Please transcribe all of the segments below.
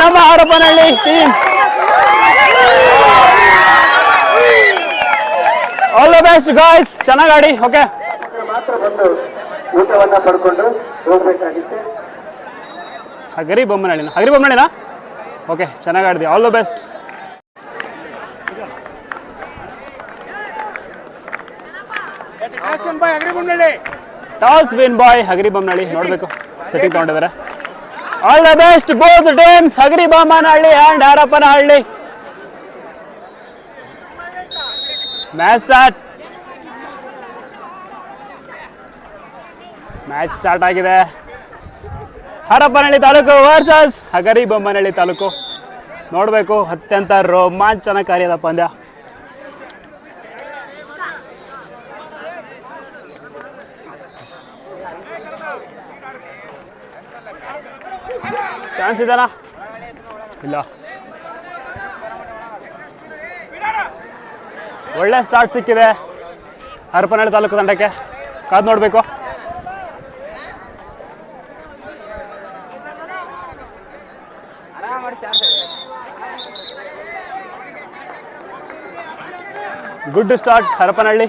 ನಮ್ಮ Harapanahalli team all the best guys ಚೆನ್ನಾಗಿ ಆಡಿ ಓಕೆ ಪಡ್ಕೊಂಡು ಹಗರಿ ಬೊಮ್ಮನಹಳ್ಳಿನ ಹಗರಿ ಬೊಮ್ಮನಹಳ್ಳಿನ ಓಕೆ ಚೆನ್ನಾಗಿ ಆಡಿದೆ all the best toss win by Hagari Bommanahalli. ನೋಡಬೇಕು. ಸೆಟ್ಟಿಂಗ್ ತಗೊಂಡಿದ್ದಾರೆ. All the best both teams Hagari Bommanahalli and Harapanahalli match start match start ಆಗಿದೆ. ಹರಪ್ಪನಹಳ್ಳಿ ತಾಲೂಕು ವರ್ಸಸ್ ಹಗರಿ ಬೊಮ್ಮನಹಳ್ಳಿ ತಾಲೂಕು. ನೋಡಬೇಕು ಅತ್ಯಂತ ರೋಮಾಂಚನಕಾರಿಯಾದ ಪಂದ್ಯ. ಚಾನ್ಸ್ ಇದಾನ ಇಲ್ಲ. ಒಳ್ಳೆ ಸ್ಟಾರ್ಟ್ ಸಿಕ್ಕಿದೆ. ಹರಪನಹಳ್ಳಿ ತಾಲೂಕು ತಂಡಕ್ಕೆ. ಕಾದು ನೋಡಬೇಕು. Good start Harapanahalli.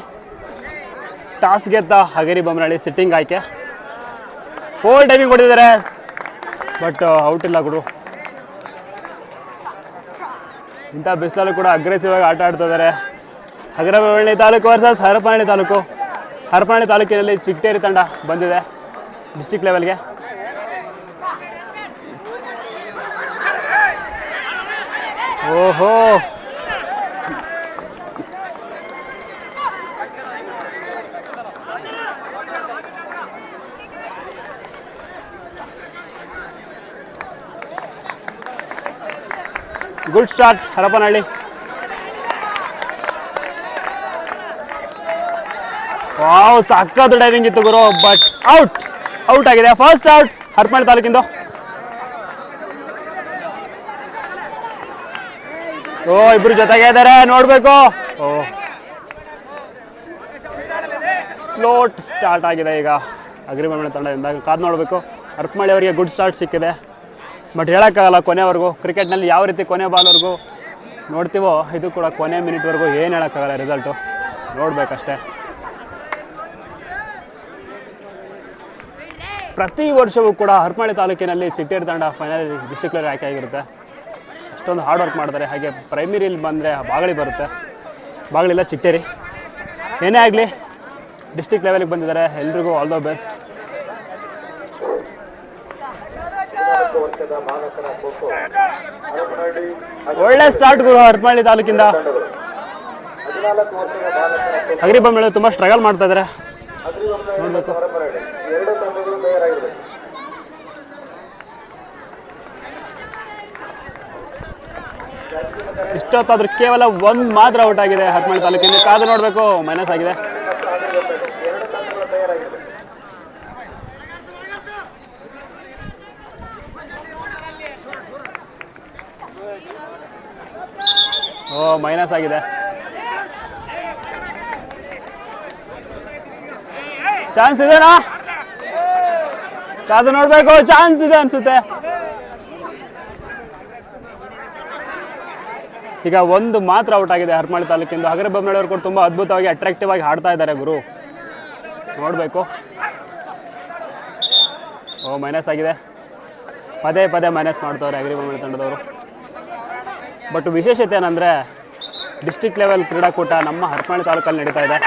ಟಾಸ್ ಗೆದ್ದ ಹಗರಿ ಬೊಮ್ಮನಹಳ್ಳಿ ಸಿಟ್ಟಿಂಗ್ ಆಯ್ಕೆ. ಫೋರ್ ಟೈಮಿಂಗ್ ಕೊಟ್ಟಿದ್ದಾರೆ. ಬಟ್ ಔಟ್ ಇಲ್ಲ ಗುರು. ಇಂಥ ಬಿಸಿಲಲ್ಲೂ ಕೂಡ ಅಗ್ರೆಸಿವ್ ಆಗಿ ಆಟ ಆಡ್ತಾ ಇದ್ದಾರೆ. ಹಗರಬಳ್ಳಿ ತಾಲೂಕು ವರ್ಸಸ್ ಹರಪಾಣಿ ತಾಲೂಕು. ಹರಪಾಣಿ ತಾಲೂಕಿನಲ್ಲಿ ಚಿಟ್ಟೇರಿ ತಂಡ ಬಂದಿದೆ ಡಿಸ್ಟಿಕ್ ಲೆವೆಲ್ಗೆ ಓಹೋ! Good start Harapanahalli. ವಾವ್, ಸಖತ್ ಡೈವಿಂಗ್ ಇತ್ತು ಗುರು ಬಟ್ ಔಟ್ ಔಟ್ ಆಗಿದೆ. ಫಸ್ಟ್ ಔಟ್ ಹರಪನಹಳ್ಳಿ ತಾಲೂಕಿಂದು. ಓ, ಇಬ್ರು ಜೊತೆಗೆ ಇದ್ದಾರೆ, ನೋಡ್ಬೇಕು. ಸ್ಲೋಟ್ ಸ್ಟಾರ್ಟ್ ಆಗಿದೆ ಈಗ. ಅಗ್ರಿಮೆಂಟ್ ತಂಡದಿಂದ ಕಾದು ನೋಡಬೇಕು. ಹರಪನಹಳ್ಳಿ ಅವರಿಗೆ ಗುಡ್ ಸ್ಟಾರ್ಟ್ ಸಿಕ್ಕಿದೆ. ಬಟ್ ಹೇಳೋಕ್ಕಾಗಲ್ಲ ಕೊನೆವರೆಗೂ. ಕ್ರಿಕೆಟ್ನಲ್ಲಿ ಯಾವ ರೀತಿ ಕೊನೆ ಬಾಲ್ವರೆಗೂ ನೋಡ್ತೀವೋ ಇದು ಕೂಡ ಕೊನೆ ಮಿನಿಟ್ವರೆಗೂ ಏನು ಹೇಳೋಕ್ಕಾಗಲ್ಲ ರಿಸಲ್ಟು ನೋಡಬೇಕಷ್ಟೇ. ಪ್ರತಿ ವರ್ಷವೂ ಕೂಡ ಹರಪನಹಳ್ಳಿ ತಾಲೂಕಿನಲ್ಲಿ ಚಿಟ್ಟೇರಿ ತಂಡ ಫೈನಲ್ ಡಿಸ್ಟ್ರಿಕ್ಟ್ ಲೆವೆಲ್ ಆಯ್ಕೆ ಆಗಿರುತ್ತೆ. ಅಷ್ಟೊಂದು ಹಾರ್ಡ್ ವರ್ಕ್ ಮಾಡ್ತಾರೆ ಹಾಗೆ ಪ್ರೈಮರಿಲಿ ಬಂದರೆ ಬಾಗಳಿ ಬರುತ್ತೆ. ಬಾಗಳಿಲ್ಲ ಚಿಟ್ಟೇರಿ. ಏನೇ ಆಗಲಿ ಡಿಸ್ಟಿಕ್ ಲೆವೆಲ್ಗೆ ಬಂದಿದ್ದಾರೆ. ಎಲ್ರಿಗೂ ಆಲ್ ದ ಬೆಸ್ಟ್ ವರ್ಷದ ಬಾಲಕರ ಖೋಖೋ ಹರಪನಹಳ್ಳಿ ಒಳ್ಳೆ ಸ್ಟಾರ್ಟ್ ಗುರು ಹರಪನಹಳ್ಳಿ ತಾಲೂಕಿಂದ. ಅಗ್ರಿಬೊಮ್ಮೆ ತುಂಬ ಸ್ಟ್ರಗಲ್ ಮಾಡ್ತಾ ಇದ್ದಾರೆ ನೋಡ್ಬೇಕು. ಇಷ್ಟೊತ್ತಾದ್ರೂ ಕೇವಲ ಒಂದು ಮಾತ್ರ ಔಟ್ ಆಗಿದೆ ಹರಪನಹಳ್ಳಿ ತಾಲೂಕಿಂದ. ಕಾದು ನೋಡಬೇಕು ಮೈನಸ್ ಆಗಿದೆ ಮತ್ತು ಅಗ್ರಿಬೊಮ್ಮನಹಳ್ಳಿ ಎರಡು ತಂಡಗಳು ತಯಾರಾಗಿವೆ ಓ ಮೈನಸ್ ಆಗಿದೆ. ಚಾನ್ಸ್ ಇದೆನಾ ಕಾದು ನೋಡ್ಬೇಕು ಚಾನ್ಸ್ ಇದೆ ಅನ್ಸುತ್ತೆ. ಈಗ ಒಂದು ಮಾತ್ರ ಔಟ್ ಆಗಿದೆ ಹರ್ಮಾಳಿ ತಾಲೂಕಿಂದ. ಹಗರ ಬೊಮ್ಮನಹಳ್ಳಿ ಕೂಡ ತುಂಬಾ ಅದ್ಭುತವಾಗಿ ಅಟ್ರಾಕ್ಟಿವ್ ಆಗಿ ಹಾಡ್ತಾ ಇದ್ದಾರೆ ಗುರು. ನೋಡ್ಬೇಕು. ಓ ಮೈನಸ್ ಆಗಿದೆ. ಪದೇ ಪದೇ ಮೈನಸ್ ಮಾಡ್ತವ್ರೆ ಅಗ್ರಿ ತಂಡದವರು. ಬಟ್ ವಿಶೇಷತೆ ಏನಂದರೆ ಡಿಸ್ಟಿಕ್ ಲೆವೆಲ್ ಕ್ರೀಡಾಕೂಟ ನಮ್ಮ ಹರಪನಹಳ್ಳಿ ತಾಲೂಕಲ್ಲಿ ನಡೀತಾ ಇದೆ.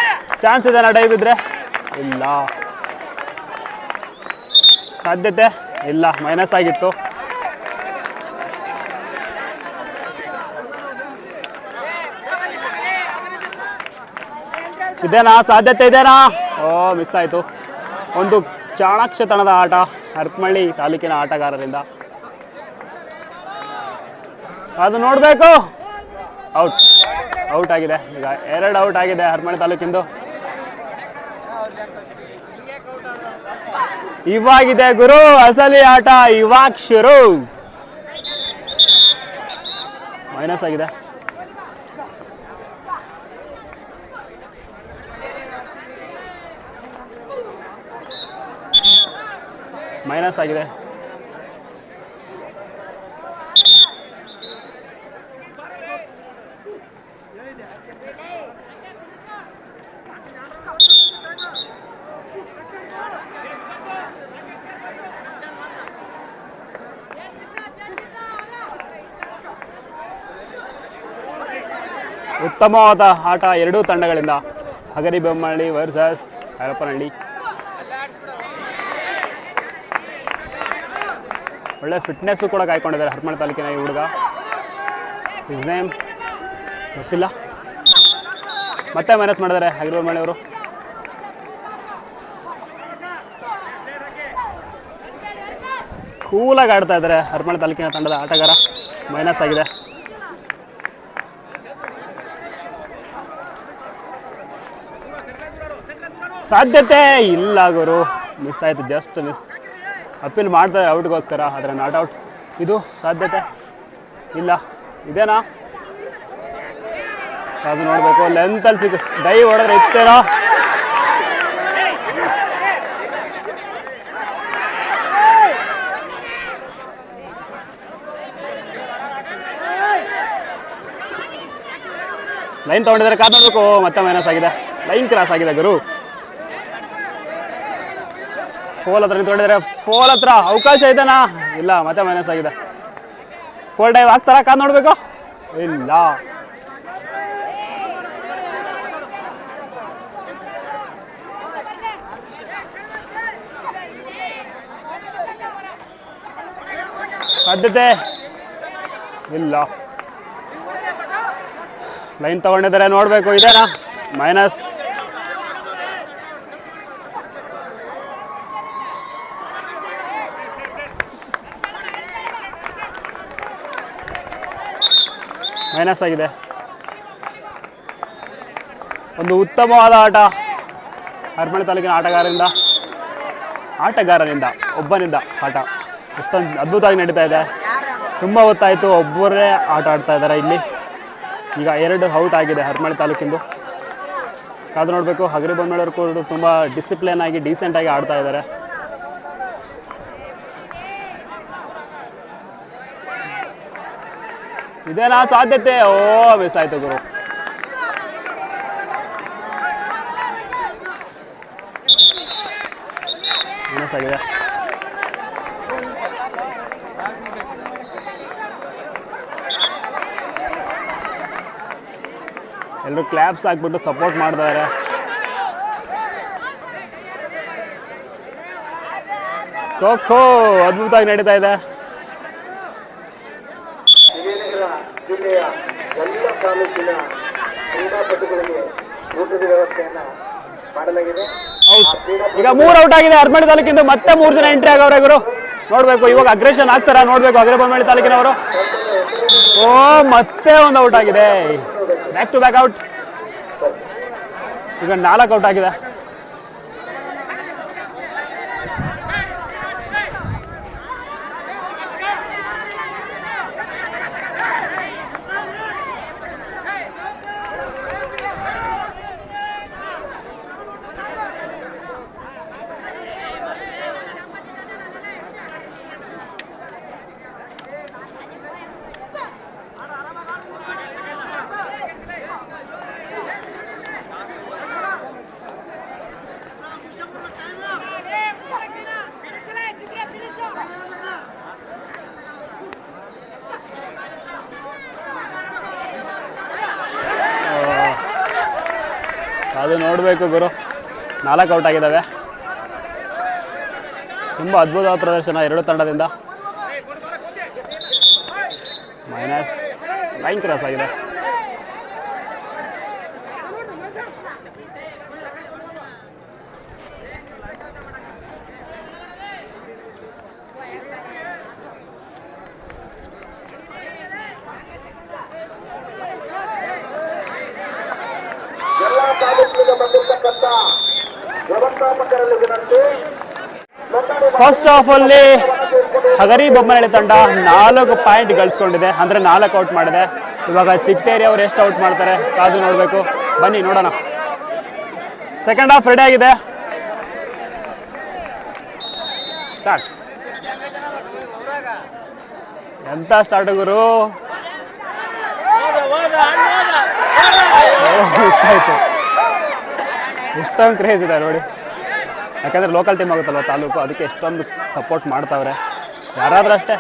ಚಾನ್ಸ್ ಇದೆ ಡೈವ್ ಇದ್ರೆ? ಇಲ್ಲ. ಸಾಧ್ಯತೆ? ಇಲ್ಲ. ಮೈನಸ್ ಆಗಿತ್ತು. ಇದೇನಾ? ಸಾಧ್ಯತೆ ಇದೇನಾ? ಓ ಮಿಸ್ ಆಯಿತು. ಒಂದು ಚಾಣಾಕ್ಷತನದ ಆಟ ಹರಪನಹಳ್ಳಿ ತಾಲೂಕಿನ ಆಟಗಾರರಿಂದ. ಅದು ನೋಡಬೇಕು. ಔಟ್ ಔಟ್ ಆಗಿದೆ. ಈಗ ಎರಡು ಔಟ್ ಆಗಿದೆ ಹರಮಣಿ ತಾಲೂಕಿಂದು. ಇವಾಗಿದೆ ಗುರು, ಅಸಲಿ ಆಟ ಇವಾಗ ಶುರು. ಮೈನಸ್ ಆಗಿದೆ. ಮೈನಸ್ ಆಗಿದೆ. ಉತ್ತಮವಾದ ಆಟ ಎರಡೂ ತಂಡಗಳಿಂದ. ಹಗರಿ ಬೊಮ್ಮಳ್ಳಿ ವರ್ಸಸ್ ಹರಪನಹಳ್ಳಿ. ಒಳ್ಳೆ ಫಿಟ್ನೆಸ್ಸು ಕೂಡ ಕಾಯ್ಕೊಂಡಿದ್ದಾರೆ ಹರಪನಹಳ್ಳಿ ತಾಲೂಕಿನ ಈ ಹುಡುಗ. ಇಸ್ ನೇಮ್ ಗೊತ್ತಿಲ್ಲ. ಮತ್ತೆ ಮೈನಸ್ ಮಾಡಿದ್ದಾರೆ ಹಗರಿ ಬೊಮ್ಮಳ್ಳಿ ಅವರು. ಕೂಲಾಗಿ ಆಡ್ತಾ ಇದ್ದಾರೆ ಹರಪನಹಳ್ಳಿ ತಾಲೂಕಿನ ತಂಡದ ಆಟಗಾರ. ಮೈನಸ್ ಆಗಿದೆ. ಸಾಧ್ಯತೆ ಇಲ್ಲ, ಗುರು. ಮಿಸ್ ಆಯಿತು ಜಸ್ಟ್ ಮಿಸ್ ಅಪೀಲ್ ಮಾಡ್ತಾರೆ ಔಟ್ಗೋಸ್ಕರ, ಆದರೆ ನಾಟ್ ಔಟ್ ಇದು ಸಾಧ್ಯತೆ ಇಲ್ಲ. ಇದೇನಾ? ಅದು ನೋಡಬೇಕು ಲೆಂತಲ್ಲಿ ಸಿಗ ಡೈ ಹೊಡೆದ್ರೆ ಇತ್ತೇನೋ? ಲೈನ್ ತೊಗೊಂಡಿದ್ದಾರೆ, ಕಾದ್ ನೋಡ್ಬೇಕು. ಮತ್ತೆ ಮೈನಸ್ ಆಗಿದೆ. ಲೈನ್ ಕ್ರಾಸ್ ಆಗಿದೆ, ಗುರು. ಫೋಲ್ ಹತ್ರ ನಿಂತ್ಕೊಂಡಿದ್ದಾರೆ. ಫೋಲ್ ಹತ್ರ ಅವಕಾಶ ಐತೆನಾ ಇಲ್ಲ, ಮತ್ತೆ ಮೈನಸ್ ಆಗಿದೆ. ಫೋಲ್ ಡೈವ್ ಆಗ್ತಾರ? ಕಾದ್ ನೋಡ್ಬೇಕು. ಇಲ್ಲ. ಸಾಧ್ಯತೆ ಇಲ್ಲ. ಲೈನ್ ತಗೊಂಡಿದ್ದಾರೆ, ನೋಡಬೇಕು. ಇದೇನಾ? ಮೈನಸ್ ಮೈನಸ್ ಆಗಿದೆ. ಒಂದು ಉತ್ತಮವಾದ ಆಟ ಹರಪನಹಳ್ಳಿ ತಾಲೂಕಿನ ಆಟಗಾರರಿಂದ ಆಟಗಾರನಿಂದ ಒಬ್ಬನಿಂದ ಆಟ. ಅದ್ಭುತವಾಗಿ ನಡೀತಾ ಇದೆ. ತುಂಬ ಹೊತ್ತಾಯಿತು ಒಬ್ಬರೇ ಆಟ ಆಡ್ತಾ ಇದ್ದಾರೆ ಇಲ್ಲಿ. ಈಗ ಎರಡು ಔಟ್ ಆಗಿದೆ ಹರಮಳೆ ತಾಲೂಕಿಂದು. ಕಾದು ನೋಡಬೇಕು, ಹಗರಿ ಕೂಡ ತುಂಬ ಡಿಸಿಪ್ಲಿನ್ ಆಗಿ ಡೀಸೆಂಟ್ ಆಗಿ ಆಡ್ತಾ ಇದ್ದಾರೆ. ಇದೇನಾ ಸಾಧ್ಯತೆ? ಓ ಮಿಸ್ ಆಯ್ತು ಗುರು. ಎಲ್ಲರೂ ಕ್ಲಾಪ್ಸ್ ಹಾಕ್ಬಿಟ್ಟು ಸಪೋರ್ಟ್ ಮಾಡ್ತಾರೆ ಖೋ, ಅದ್ಭುತವಾಗಿ ನಡೀತಾ ಇದೆ ವಿಜಯನಗರ ಜಿಲ್ಲೆಯ ಎಲ್ಲ ತಾಲೂಕಿನ ಕ್ರೀಡಾಪಟುಗಳಿಗೆ ಊಟದ ವ್ಯವಸ್ಥೆಯನ್ನ ಮಾಡಲಾಗಿದೆ. ಈಗ ಮೂರು ಔಟ್ ಆಗಿದೆ ಅರ್ಮಣಿ ತಾಲೂಕಿಂದ ಮತ್ತೆ ಮೂರು ಜನ ಎಂಟ್ರಿ ಆಗವ್ರೆ ಗುರು ನೋಡ್ಬೇಕು ಇವಾಗ ಅಗ್ರೆಷನ್ ಆಗ್ತಾರ ನೋಡ್ಬೇಕು ಹಗರಿಬೊಮ್ಮಳ್ಳಿ ತಾಲೂಕಿನವರು. ಓ ಮತ್ತೆ ಒಂದು ಔಟ್ ಆಗಿದೆ. ಬ್ಯಾಕ್ ಟು ಬ್ಯಾಕ್ ಔಟ್ ಈಗ ನಾಲ್ಕು ಔಟ್ ಆಗಿದೆ. ಅದು ನೋಡಬೇಕು ಗುರು. ನಾಲ್ಕು ಔಟ್ ಆಗಿದ್ದಾವೆ ತುಂಬ ಅದ್ಭುತವಾದ ಪ್ರದರ್ಶನ ಎರಡು ತಂಡದಿಂದ. ಮೈನಸ್ ಲೈನ್ ಕ್ರಾಸ್ ಆಗಿದೆ. ಅಲ್ಲಿ ಹಗರಿ ಬೊಮ್ಮನಹಳ್ಳಿ ತಂಡ ನಾಲ್ಕು ಪಾಯಿಂಟ್ ಗಳಿಸ್ಕೊಂಡಿದೆ. ಅಂದ್ರೆ ನಾಲ್ಕು ಔಟ್ ಮಾಡಿದೆ. ಇವಾಗ ಚಿಟ್ಟೇರಿ ಅವ್ರು ಎಷ್ಟು ಔಟ್ ಮಾಡ್ತಾರೆ ಕಾದು ನೋಡಬೇಕು. ಬನ್ನಿ ನೋಡೋಣ. ಸೆಕೆಂಡ್ ಹಾಫ್ ರೆಡಿ ಆಗಿದೆ. ಸ್ಟಾರ್ಟ್ ಎಂತ ಸ್ಟಾರ್ಟ್ ಗುರು? ಎಷ್ಟೊಂದು ಕ್ರೇಜ್ ಇದೆ ನೋಡಿ. ಯಾಕಂದ್ರೆ ಲೋಕಲ್ ಟೀಮ್ ಆಗುತ್ತಲ್ವ ತಾಲೂಕು, ಅದಕ್ಕೆ ಎಷ್ಟೊಂದು ಸಪೋರ್ಟ್ ಮಾಡ್ತಾವ್ರೆ. ಯಾರಾದ್ರೂ ಅಷ್ಟೇ.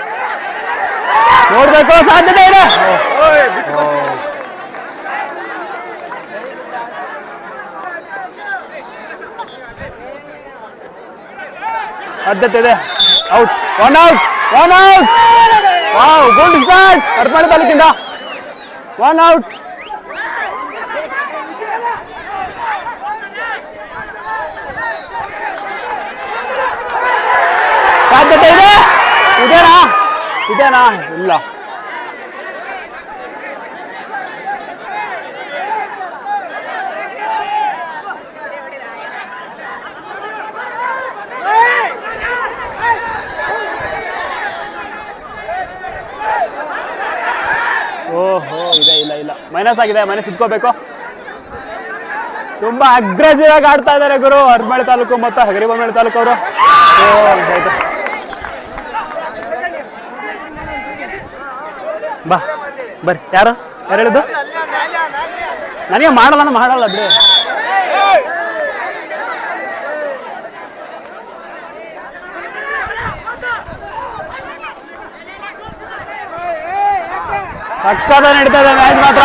ನೋಡ್ಬೇಕು, ಸಾಧ್ಯತೆ ಇದೆ. ಸಾಧ್ಯತೆ ಇದೆ. Out one out one out wow good start Karnataka ತಾಲೂಕಿಂದ. One out ಸಾಧ್ಯತೆ ಇದೆ? ಇದೇನಾ? ಇದೇನಾ? ಇಲ್ಲ. ಓಹೋ, ಇದೆ, ಇಲ್ಲ ಇಲ್ಲ. ಮೈನಸ್ ಆಗಿದೆ, ಮೈನಸ್ ಇಟ್ಕೋಬೇಕು. ತುಂಬಾ ಅಗ್ರೆಸಿವ್ ಆಗಿ ಆಡ್ತಾ ಇದ್ದಾರೆ ಗುರು ಹರಮಳ್ಳಿ ತಾಲೂಕು ಮತ್ತು ಹಗರಿಬೊಮ್ಮಳ್ಳಿ ತಾಲೂಕು ಅವರು. ಬರ್ರಿ, ಯಾರು? ಯಾರು ಹೇಳಿದ್ದು ನನಗೆ ಮಾಡಲ್ಲ ಮಾಡಲ್ಲ, ಬಿಡಿ. ಸಕ್ಕದ ನಡೀತಾ ಇದೆ ಮ್ಯಾಚ್ ಮಾತ್ರ.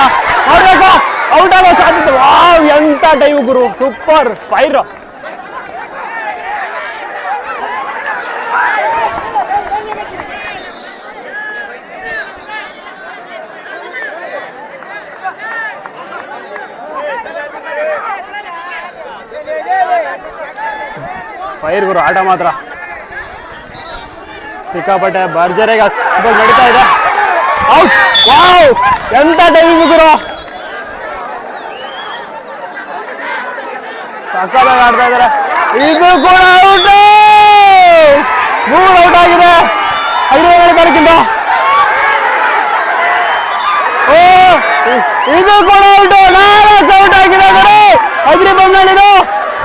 ಔಟ್ ಆಗೋ ಸಾಧ್ಯತೆ ವಾವ್, ಎಂತ ಡೈವ್ ಗುರು. ಸೂಪರ್ ಫೈರ್ ಫೈರ್ ಗುರು ಆಟ ಮಾತ್ರ. ಸಿಕ್ಕಾಪಟ್ಟೆ ಭರ್ಜರಿಯಾಗಿ ಇವಾಗ ನಡೀತಾ ಇದೆ. ಔಟ್ ವಾವ್ ಎಂತ ಟೈಮಿಂಗ್ ಗುರು? ಸಕ್ಕತ್ತಾಗಿ ಆಡ್ತಾ ಇದಾರೆ ಇದು ಕೂಡ ಔಟ್ ಮೂರು ಔಟ್ ಆಗಿದೆ. ಐದು ತಾರೀಕಿಂದ ಓ, ಇದು ಕೂಡ ಔಟ್ ನಾಲ್ಕು ಔಟ್ ಆಗಿದೆ ಗುರು. ಅಗ್ರಿ ಬಂದಾಳಿದು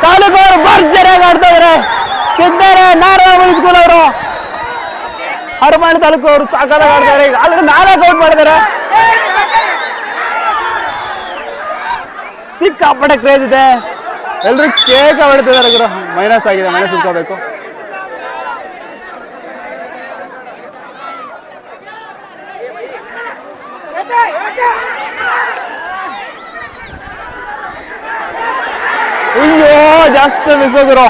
ತಾಲೂಕು ಅವರು ಭರ್ಜರಿಯಾಗಿ ಆಡ್ತಾ ಇದಾರೆ ಚಿದ್ದಾರೆ ನಾರಾಯಣ ಸ್ಕೂಲ್ ಅವರು. ಹರಮಾಣಿ ತಾಲೂಕು ಅವರು ಸಾಕಾದಾಗ ಆಡ್ತಾರೆ. ಈಗ ಆಲ್ರೆಡಿ ಔಟ್ ಮಾಡಿದ್ದಾರೆ ಸಿಕ್ಕಾಪಟ್ಟೆ ಕ್ರೇಜ್ ಇದೆ. ಎಲ್ಲರೂ ಕೇಕ ಹೊಡಿತಿದ್ದಾರೆ ಗುರು. ಮೈನಸ್ ಆಗಿದೆ ಮೈನಸ್ ಇಟ್ಕೋಬೇಕು ಅಯ್ಯೋ ಜಸ್ಟ್ ಮಿಸ್ ಗುರು.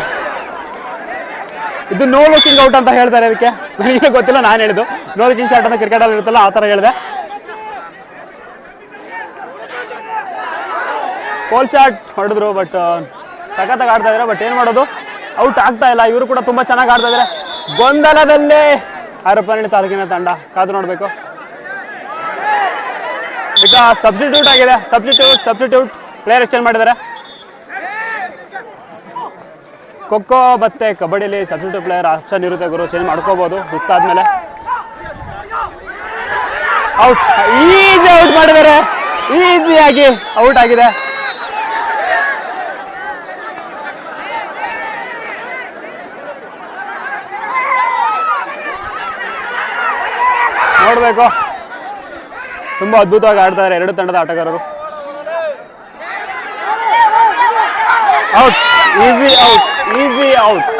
ಇದು ನೋ ಲುಕಿಂಗ್ ಔಟ್ ಅಂತ ಹೇಳ್ತಾರೆ ಅದಕ್ಕೆ. ನನಗೆ ಗೊತ್ತಿಲ್ಲ, ನಾನು ಹೇಳಿದ್ದು. ನೋ ಲುಕಿಂಗ್ ಶಾಟ್ ಅಂತ ಕ್ರಿಕೆಟ್ ಅಲ್ಲಿ ಇರುತ್ತಲ್ಲ, ಆ ಥರ ಹೇಳಿದೆ. ಪೋಲ್ ಶಾಟ್ ಹೊಡೆದ್ರು ಬಟ್ ಸಖತ್ತಾಗಿ ಆಡ್ತಾ ಇದ್ದಾರೆ ಬಟ್ ಏನು ಮಾಡೋದು? ಔಟ್ ಆಗ್ತಾ ಇಲ್ಲ, ಇವರು ಕೂಡ ತುಂಬ ಚೆನ್ನಾಗಿ ಆಡ್ತಾ ಇದ್ದಾರೆ ಗೊಂದಲದಲ್ಲೇ ಹರಪನಹಳ್ಳಿ ತಾಲೂಕಿನ ತಂಡ, ಕಾದು ನೋಡಬೇಕು. ಈಗ ಸಬ್ಸ್ಟಿಟ್ಯೂಟ್ ಆಗಿದೆ ಸಬ್ಸ್ಟಿಟ್ಯೂಟ್ ಸಬ್ಸ್ಟಿಟ್ಯೂಟ್ ಪ್ಲೇಯರ್ ಎಕ್ಸ್ಚೇಂಜ್ ಮಾಡಿದ್ದಾರೆ. ಖೋಖೋ ಮತ್ತು ಕಬಡ್ಡಿಲಿ ಸಬ್ಸ್ಟಿಟ್ಯೂಟ್ ಪ್ಲೇಯರ್ ಆಪ್ಷನ್ ಇರುತ್ತೆ ಗುರು. ಚೇಂಜ್ ಮಾಡ್ಕೋಬಹುದು ಸುಸ್ತಾದ್ಮೇಲೆ ಔಟ್ ಈಸಿ ಔಟ್ ಮಾಡಿದ್ದಾರೆ. ಈಸಿಯಾಗಿ ಔಟ್ ಆಗಿದೆ. ನೋಡಬೇಕು. ತುಂಬಾ ಅದ್ಭುತವಾಗಿ ಆಡ್ತಾರೆ ಎರಡು ತಂಡದ ಆಟಗಾರರು. Out easy out easy out.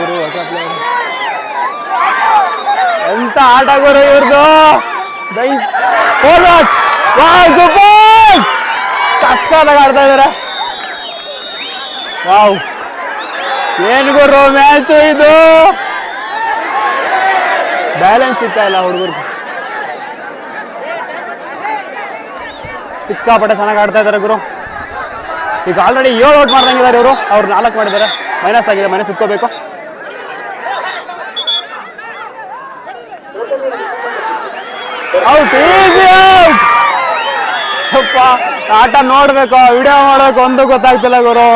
ಗುರು? ಹೊಸ ಪ್ಲೇಯರ್ ಎಂತ ಆಟ ಗುರು ಇವ್ರದ್ದು ಫೋರ್ವರ್ಡ್ ವಾವ್ ಸೂಪರ್ ಸಕ್ಕತ್ತಾಗಿ ಆಡ್ತಾ ಇದಾರೆ. ವಾವ್ ಏನ್ ಗುರು ಮ್ಯಾಚ್ ಇದು? ಬ್ಯಾಲೆನ್ಸ್ ಸಿಗ್ತಾ ಇಲ್ಲ ಹುಡುಗರು ಸಿಕ್ಕಾಪಟ್ಟೆ ಚೆನ್ನಾಗಿ ಆಡ್ತಾ ಇದ್ದಾರೆ ಗುರು. ಈಗ ಆಲ್ರೆಡಿ ಏಳು ಔಟ್ ಮಾಡ್ದಂಗಿದ್ದಾರೆ ಇವರು. ಅವ್ರು ನಾಲ್ಕು ಮಾಡಿದ್ದಾರೆ. ಮೈನಸ್ ಆಗಿದೆ ಮೈನಸ್ ಇಟ್ಕೋಬೇಕು. ಔಟ್ ಔಟ್ ಆಟ ನೋಡ್ಬೇಕು ವಿಡಿಯೋ ಮಾಡೋಕೆ ಒಂದು ಗೊತ್ತಾಗ್ತಿಲ್ಲ ಗುರು.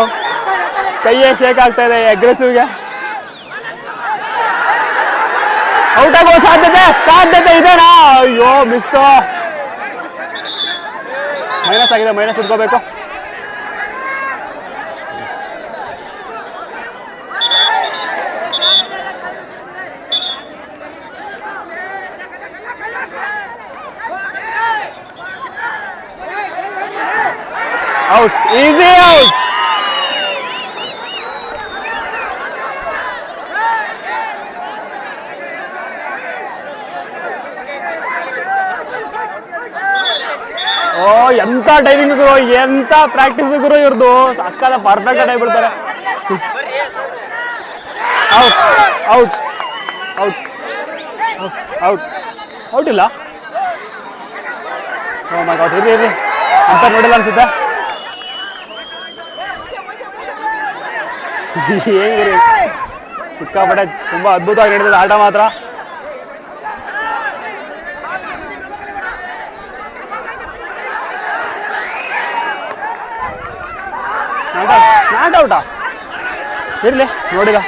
ಕೈಯೇ ಶೇಕ್ ಆಗ್ತಾ ಇದೆ ಅಗ್ರೆಸಿವ್ಗೆ ಔಟ್ ಆಗುವ ಸಾಧ್ಯತೆ ಸಾಧ್ಯತೆ ಇದೆನಾ? ಅಯ್ಯೋ ಮಿಸ್ ಮೈನಸ್ ಆಗಿದೆ ಮೈನಸ್ ಇಟ್ಕೋಬೇಕು. ಔಟ್ ಈಸಿ ಔಟ್ ಓ, ಎಂತ ಡೈವಿಂಗ್ ಗುರು, ಎಂತ ಪ್ರಾಕ್ಟೀಸ್ ಗುರು ಇವ್ರದ್ದು ಸಕ್ಕದ ಪರ್ಫೆಕ್ಟ್ ಆಗಿ ಬಿಡ್ತಾರೆ. Out out out out out ಇಲ್ಲ? ಓ ಮೈ ಗಾಡ್ ಅಂತ ನೋಡಿಲ್ಲ ಅನ್ಸುತ್ತೆ? ಹೆಂಗ್ರಿ ಸಿಕ್ಕಾಪಟ್ಟೆ ತುಂಬಾ ಅದ್ಭುತವಾಗಿ ನಡೆದಿದೆ ಆಟ ಮಾತ್ರ. ನಾಟ್ ಔಟಾ ಇರ್ಲಿ, ನೋಡಿದ.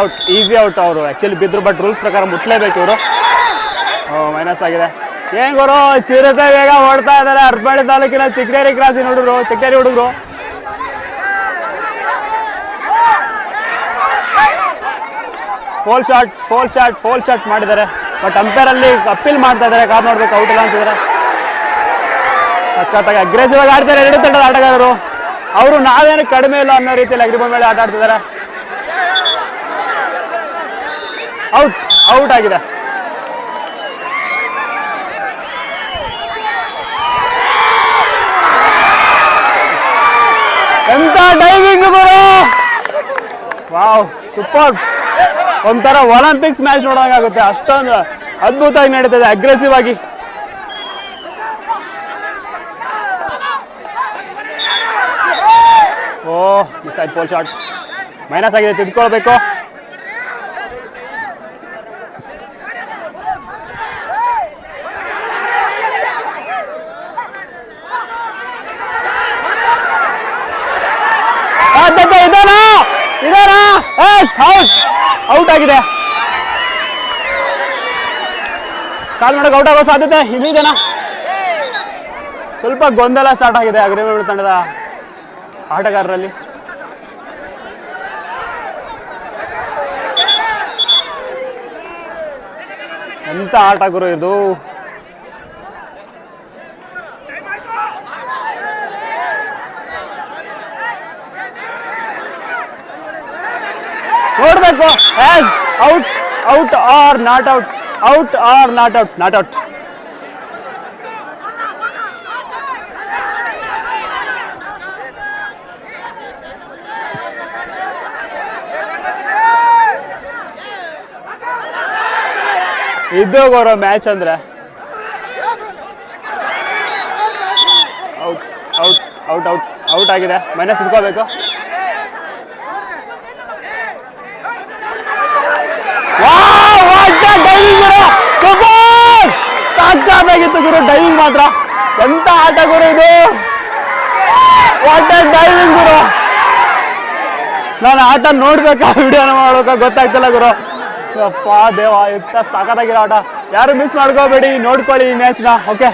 ಔಟ್ ಈಸಿ ಔಟ್ ಅವರು. ಆ್ಯಕ್ಚುಲಿ ಬಿದ್ರು ಬಟ್ ರೂಲ್ಸ್ ಪ್ರಕಾರ ಮುಟ್ಲೇಬೇಕು ಇವರು. ಮೈನಸ್ ಆಗಿದೆ. ಏನ್ ಗುರು? ಚಿರತೆ ಬೇಗ ಓಡ್ತಾ ಇದಾರೆ ಅರ್ಬಳ್ಳಿ ತಾಲೂಕಿನ ಚಿಕ್ಕೇರಿ ಕ್ರಾಸಿ ನೋಡಿದ್ರು. ಚಿಕ್ಕೇರಿ ಹುಡುಗರು. Pole shot pole shot pole shot ಮಾಡಿದ್ದಾರೆ. ಬಟ್ ಅಂಪೇರ್ ಅಲ್ಲಿ ಅಪ್ಪೀಲ್ ಮಾಡ್ತಾ ಇದಾರೆ ಕಾರ್ ನೋಡ್ಬೇಕು ಔಟ್ ಇಲ್ಲ ಅಂತಿದ್ದಾರೆ. ಸಖತ್ತಾಗಿ ಅಗ್ರೆಸಿವ್ ಆಗಿ ಆಡ್ತಾರೆ ಎರಡು ತಂಡದ ಆಟಗಾರರು. ಅವರು ನಾವೇನು ಕಡಿಮೆ ಇಲ್ಲ ಅನ್ನೋ ರೀತಿಯಲ್ಲಿ ಅಗ್ರಿಬೋ ಮೇಲೆ ಆಟ ಆಡ್ತಿದ್ದಾರೆ. ಔಟ್ ಔಟ್ ಆಗಿದೆ. ಎಂತ ಡೈವಿಂಗ್ ವಾವ್ ಸೂಪರ್ ಒಂಥರ ಒಲಿಂಪಿಕ್ಸ್ ಮ್ಯಾಚ್ ನೋಡೋಂಗಾಗುತ್ತೆ ಅಷ್ಟೊಂದು ಅದ್ಭುತವಾಗಿ ನಡೀತದೆ ಅಗ್ರೆಸಿವ್ ಆಗಿ. ಓ ಮಿಸ್ ಆಯ್ತು ಪೋಲ್ ಶಾಟ್ ಮೈನಸ್ ಆಗಿದೆ, ತಿದ್ಕೊಳ್ಬೇಕು ಆದದ್ದು ಇದಾನಾ ಇದಾನಾ ಎಸ್ ಔಟ್ ಔಟ್ ಆಗಿದೆ. ಕಾಲ್ ಮಾಡಕ್ಕೆ ಔಟ್ ಆಗೋ ಸಾಧ್ಯತೆ ಇನ್ನಿದೆನಾ ಸ್ವಲ್ಪ ಗೊಂದಲ ಸ್ಟಾರ್ಟ್ ಆಗಿದೆ ಅಗ್ರಿಮೆಂಟ್ ತಂಡದ ಆಟಗಾರರಲ್ಲಿ. ಎಂತ ಆಟ ಗುರು ಇದು? ನೋಡ್ಬೇಕು as out out or not out out or not out not out ಇದು ಗೌರವ ಮ್ಯಾಚ್ ಅಂದ್ರೆ. Out out out out out ಆಗಿದೆ. ಮೈನಸ್ ಇಟ್ಕೋಬೇಕು. ಸಾಕಾಗಿತ್ತು ಗುರು ಡೈವಿಂಗ್ ಮಾತ್ರ. ಎಂತ ಆಟ ಗುರು ಇದು? ವಾಟರ್ ಡೈವಿಂಗ್ ಗುರು. ನಾನು ಆಟ ನೋಡ್ಬೇಕಾ, ವಿಡಿಯೋನ ಮಾಡೋಕ ಗೊತ್ತಾಗ್ತಿಲ್ಲ ಗುರು. ಅಪ್ಪ ದೇವ, ಎಂತ ಸಾಕಾಗಿರೋ ಆಟ. ಯಾರು ಮಿಸ್ ಮಾಡ್ಕೋಬೇಡಿ, ನೋಡ್ಕೊಳ್ಳಿ ಈ ಮ್ಯಾಚ್ನ ಓಕೆ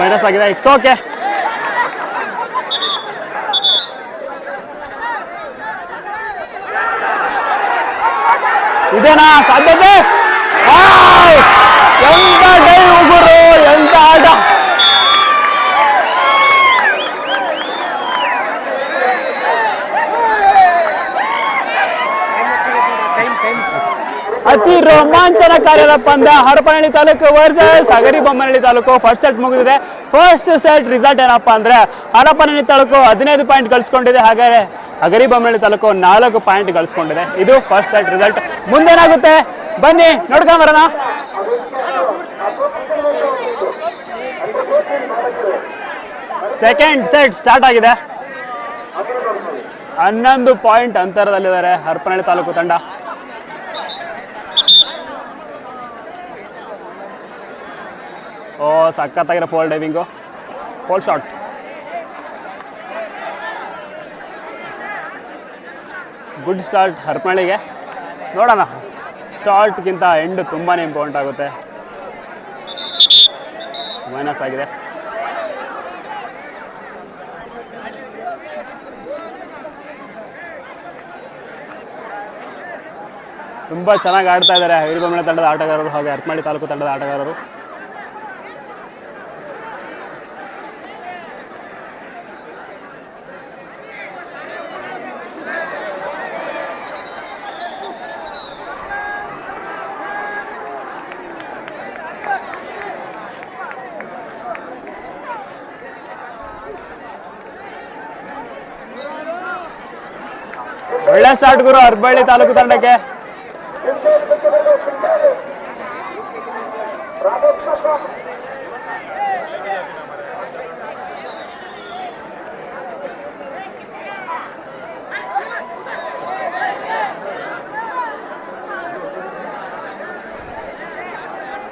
ಮೈನಸ್ ಆಗಿದೆ ಇಟ್ಸ್ ಓಕೆ ಇದೇನಾ ಸಾಧ್ಯತೆ! ಎಂತ ಡೈ ಉಗುರು, ಎಂತ ಆಟ! ಅತಿ ರೋಮಾಂಚನಕಾರಿಯಾದ ಪಂದ್ಯ Harapanahalli taluk versus Hagari Bommanahalli taluk. First set ಮುಗಿದಿದೆ. ಫಸ್ಟ್ ಸೆಟ್ ರಿಸಲ್ಟ್ ಏನಪ್ಪಾ ಅಂದ್ರೆ ಹರಪನಹಳ್ಳಿ ತಾಲೂಕು ಹದಿನೈದು ಪಾಯಿಂಟ್ ಗಳಿಸ್ಕೊಂಡಿದೆ. ಹಾಗಾದ್ರೆ ಹಗರಿ ಬೊಮ್ಮನಹಳ್ಳಿ ತಾಲೂಕು ನಾಲ್ಕು ಪಾಯಿಂಟ್ ಗಳಿಸ್ಕೊಂಡಿದೆ. ಇದು ಫಸ್ಟ್ ಸೆಟ್ ರಿಸಲ್ಟ್ ಮುಂದೇನಾಗುತ್ತೆ? ಬನ್ನಿ ನೋಡ್ಕೊಂಬರೋಣ ಸೆಕೆಂಡ್ ಸೆಟ್ ಸ್ಟಾರ್ಟ್ ಆಗಿದೆ. ಹನ್ನೊಂದು ಪಾಯಿಂಟ್ ಅಂತರದಲ್ಲಿದ್ದಾರೆ ಹರಪನಹಳ್ಳಿ ತಾಲೂಕು ತಂಡ. ಓ ಸಖತ್ತಾಗಿರೋ pole diving pole shot good start ಹರಪಳಿಗೆ ನೋಡೋಣ. ಸ್ಟಾರ್ಟ್ಗಿಂತ ಎಂಡ್ ತುಂಬಾ ಇಂಪಾರ್ಟೆಂಟ್ ಆಗುತ್ತೆ. ಮೈನಸ್ ಆಗಿದೆ. ತುಂಬ ಚೆನ್ನಾಗಿ ಆಡ್ತಾ ಇದ್ದಾರೆ ಹಿರಿಬೊಮ್ಮಳೆ ತಂಡದ ಆಟಗಾರರು ಹಾಗೆ ಹರಪಳ್ಳಿ ತಾಲೂಕು ತಂಡದ ಆಟಗಾರರು. ಸ್ಟಾರ್ಟ್ ಗುರು ಅರ್ಬಳ್ಳಿ ತಾಲೂಕು ತಂಡಕ್ಕೆ.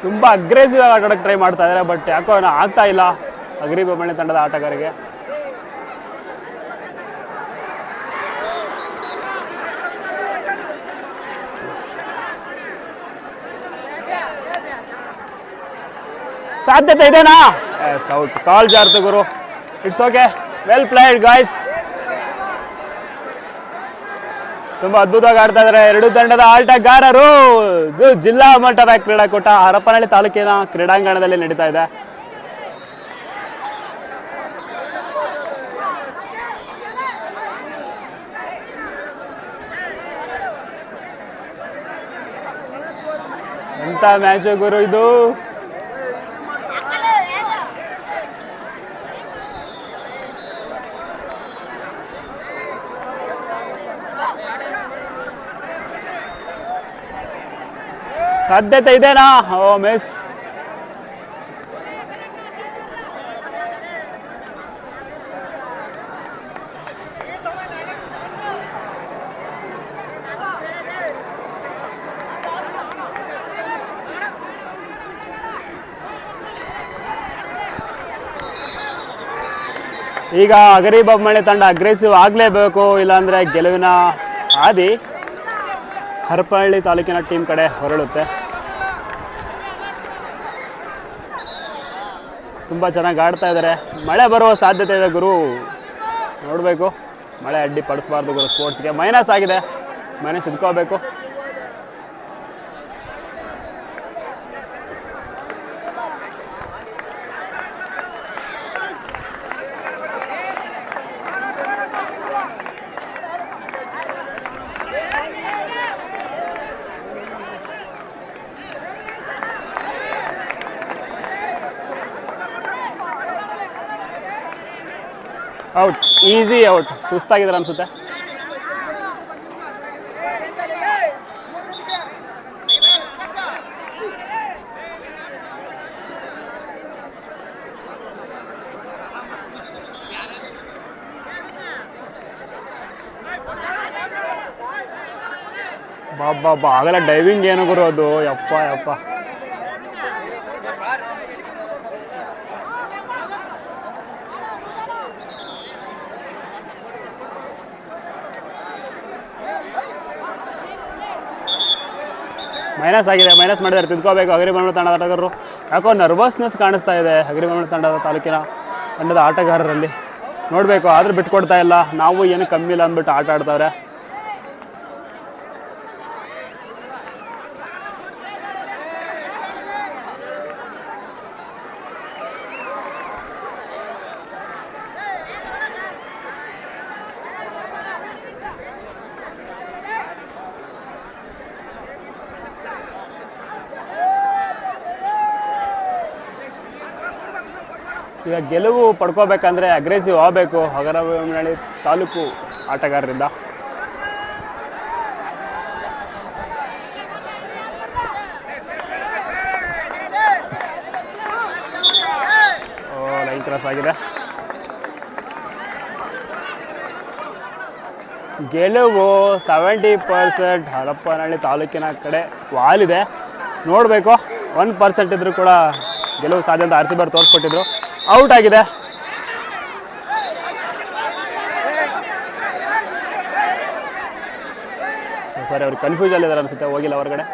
ತುಂಬಾ ಅಗ್ರೆಸಿವ್ ಆಗಿ ಆಟಾಡಕ್ಕೆ ಟ್ರೈ ಮಾಡ್ತಾ ಇದ್ದಾರೆ ಬಟ್ ಯಾಕೋ ಏನೋ ಆಗ್ತಾ ಇಲ್ಲ ಅಗ್ರಿ ಬೊಮ್ಮಣ್ಣೆ ತಂಡದ ಆಟಗಾರರಿಗೆ ಸಾಧ್ಯತೆ ಇದೆನಾ? ಸೌಟ್. ಕಾಲ್ ಜಾರ್ತು ಗುರು. It's okay well played guys ತುಂಬಾ ಅದ್ಭುತವಾಗಿ ಆಡ್ತಾ ಇದ್ದಾರೆ ಎರಡು ತಂಡದ ಆಟಗಾರರು. ಜಿಲ್ಲಾ ಮಟ್ಟದ ಕ್ರೀಡಾಕೂಟ ಹರಪನಹಳ್ಳಿ ತಾಲೂಕಿನ ಕ್ರೀಡಾಂಗಣದಲ್ಲಿ ನಡೀತಾ ಇದೆ. ಎಂತ ಮ್ಯಾಚ್ ಗುರು ಇದು? ಸಾಧ್ಯತೆ ಇದೆನಾ? ಓ, ಮಿಸ್. ಈಗ ಅಗರಿ ಬೊಮ್ಮಳೆ ತಂಡ ಅಗ್ರೆಸಿವ್ ಆಗಲೇಬೇಕು, ಇಲ್ಲಾಂದರೆ ಗೆಲುವಿನ ಹಾದಿ ಹರಪಳ್ಳಿ ತಾಲೂಕಿನ ಟೀಮ್ ಕಡೆ ಹೊರಳುತ್ತೆ. ತುಂಬ ಚೆನ್ನಾಗಿ ಆಡ್ತಾ ಇದ್ದಾರೆ ಮಳೆ ಬರುವ ಸಾಧ್ಯತೆ ಇದೆ ಗುರು. ನೋಡಬೇಕು. ಮಳೆ ಅಡ್ಡಿ ಪಡಿಸ್ಬಾರ್ದು ಗುರು ಸ್ಪೋರ್ಟ್ಸ್ಗೆ ಮೈನಸ್ ಆಗಿದೆ. ಮೈನಸ್ ಇದ್ಕೋಬೇಕು ಔಟ್ ಈಸಿ ಔಟ್. ಸುಸ್ತಾಗಿದ್ದಾರೆ ಅನ್ಸುತ್ತೆ. ಬಾಬಾ ಆಗಲ್ಲ ಡೈವಿಂಗ್ ಏನು ಗುರು ಅದು. ಯಪ್ಪ ಯಪ್ಪ. ಮೈನಸ್ ಆಗಿದೆ, ಮೈನಸ್ ಮಾಡಿದ್ದಾರೆ. ತಿದ್ಕೋಬೇಕು. ಅಗ್ರಿಬಂಡ ತಂಡದ ಆಟಗಾರರು. ಯಾಕೋ ನರ್ವಸ್ನೆಸ್ ಕಾಣಿಸ್ತಾ ಇದೆ ಅಗ್ರಿಬಂಡ ತಂಡದ ತಾಲೂಕಿನ ತಂಡದ ಆಟಗಾರರಲ್ಲಿ. ನೋಡಬೇಕು, ಆದರೂ ಬಿಟ್ಕೊಡ್ತಾ ಇಲ್ಲ. ನಾವು ಏನು ಕಮ್ಮಿ ಇಲ್ಲ ಅಂದ್ಬಿಟ್ಟು ಆಟ ಆಡ್ತಾವ್ರೆ. ಗೆಲುವು ಪಡ್ಕೋಬೇಕಂದ್ರೆ ಅಗ್ರೆಸಿವ್ ಆಗಬೇಕು. ಹಗರಬೊಮ್ಮನಹಳ್ಳಿ ತಾಲೂಕು ಆಟಗಾರರಿಂದ. ಲೈನ್ ಕ್ರಾಸ್ ಆಗಿದೆ. ಗೆಲುವು ಸೆವೆಂಟಿ ಪರ್ಸೆಂಟ್ ಹರಪ್ಪನಹಳ್ಳಿ ತಾಲೂಕಿನ ಕಡೆ ವಾಲಿದೆ. ನೋಡಬೇಕು ಒನ್ ಪರ್ಸೆಂಟ್ ಇದ್ದರೂ ಕೂಡ ಗೆಲುವು ಸಾಧ್ಯ ಅಂತ ಆರ್ ಸಿ ಬಾರ್ ತೋರಿಸ್ಕೊಟ್ಟಿದ್ರು. ಔಟ್ ಆಗಿದೆ. ಸಾರಿ ಅವ್ರು ಕನ್ಫ್ಯೂಸ್ ಅಲ್ಲಿದ್ದಾರೆ ಅನ್ಸುತ್ತೆ ಹೋಗಿಲ್ಲ ಹೊರಗಡೆ.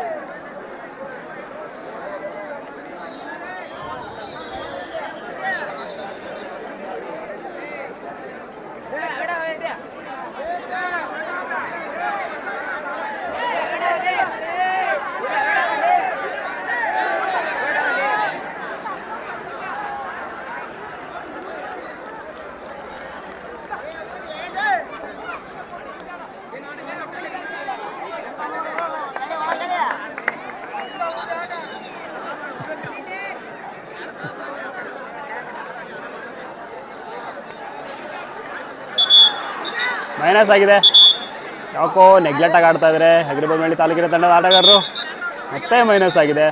ಆಗಿದೆ. ಯಾಕೋ ನೆಗ್ಲೆಕ್ಟಾಗಿ ಆಡ್ತಾ ಇದ್ದಾರೆ ಹಗರಿಬೊಮ್ಮಳ್ಳಿ ತಾಲೂಕಿನ ತಂಡದ ಆಟಗಾರರು. ಮತ್ತೆ ಮೈನಸ್ ಆಗಿದೆ.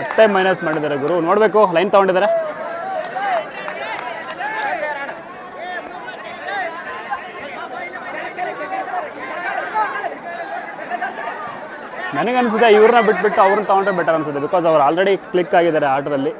ಮತ್ತೆ ಮೈನಸ್ ಮಾಡಿದ್ದಾರೆ ಗುರು. ನೋಡಬೇಕು ಲೈನ್ ತಗೊಂಡಿದ್ದಾರೆ. ನನಗನ್ಸುತ್ತೆ ಇವ್ರನ್ನ ಬಿಟ್ಬಿಟ್ಟು ಅವ್ರನ್ನ ತಗೊಂಡ್ರೆ ಬೆಟರ್ ಅನ್ಸುತ್ತೆ ಬಿಕಾಸ್ ಅವ್ರು ಆಲ್ರೆಡಿ ಕ್ಲಿಕ್ ಆಗಿದ್ದಾರೆ ಆಟದಲ್ಲಿ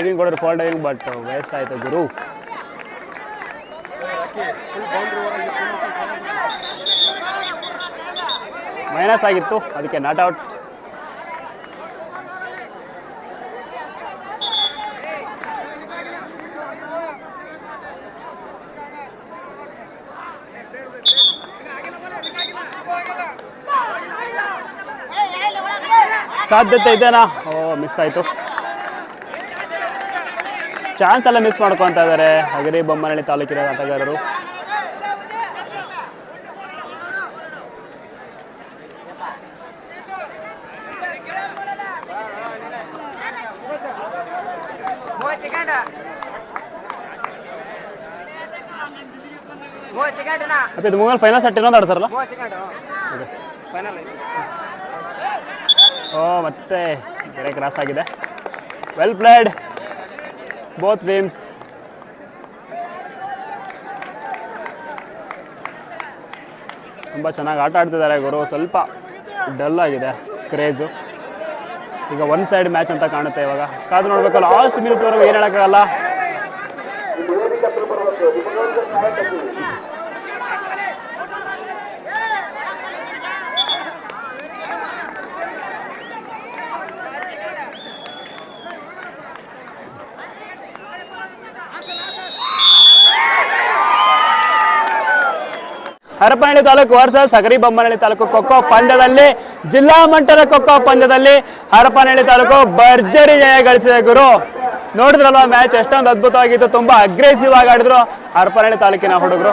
ಡೈವಿಂಗ್ ಕೊಡೋರು ಫಾಲ್ ಡೈವಿಂಗ್ ಬಟ್ ವೇಸ್ಟ್ ಆಯಿತು ಗುರು. ಮೈನಸ್ ಆಗಿತ್ತು, ಅದಕ್ಕೆ ನಾಟ್ ಔಟ್ ಸಾಧ್ಯತೆ ಇದೆನಾ? ಓ ಮಿಸ್ ಆಯಿತು. ಚಾನ್ಸ್ ಎಲ್ಲ ಮಿಸ್ ಮಾಡ್ಕೊಂತ ಇದ್ದಾರೆ ಹಗರಿ ಬೊಮ್ಮನಹಳ್ಳಿ ತಾಲೂಕಿನ ಆಟಗಾರರು. ಇದು ಮೂವಲ್ಲಿ ಫೈನಲ್ ಸೆಟ್ ಇನ್ನೊಂದು ಆಡ್ಸರಲ್ಲ? ಓ, ಮತ್ತೆ ಕ್ರಾಸ್ ಆಗಿದೆ. ವೆಲ್ ಪ್ಲೇಡ್ ಬೋತ್ ಟೀಮ್ಸ್ ತುಂಬ ಚೆನ್ನಾಗಿ ಆಟ ಆಡ್ತಿದ್ದಾರೆ ಗುರು. ಸ್ವಲ್ಪ ಡಲ್ ಆಗಿದೆ ಕ್ರೇಜು ಈಗ ಒನ್ ಸೈಡ್ ಮ್ಯಾಚ್ ಅಂತ ಕಾಣುತ್ತೆ ಇವಾಗ. ಕಾದು ನೋಡಬೇಕು ಲಾಸ್ಟ್ ಮಿನಿಟ್ವರೆಗೂ ಏನು ಹೇಳೋಕ್ಕಾಗಲ್ಲ? ಹರಪನಹಳ್ಳಿ ತಾಲೂಕು ವರ್ಸಸ್ ಸಗರಿ ಬೊಮ್ಮನಹಳ್ಳಿ ತಾಲೂಕು ಖೋಖೋ ಪಂದ್ಯದಲ್ಲಿ, ಜಿಲ್ಲಾ ಮಟ್ಟದ ಖೋಖೋ ಪಂದ್ಯದಲ್ಲಿ ಹರಪನಹಳ್ಳಿ ತಾಲೂಕು ಭರ್ಜರಿ ಜಯ ಗಳಿಸಿದ ಗುರು. ನೋಡಿದ್ರಲ್ವಾ ಮ್ಯಾಚ್? ಎಷ್ಟೊಂದು ಅದ್ಭುತವಾಗಿತ್ತು, ತುಂಬಾ ಅಗ್ರೆಸಿವ್ ಆಗಿ ಆಡಿದ್ರು ಹರಪನಹಳ್ಳಿ ತಾಲೂಕಿನ ಹುಡುಗರು.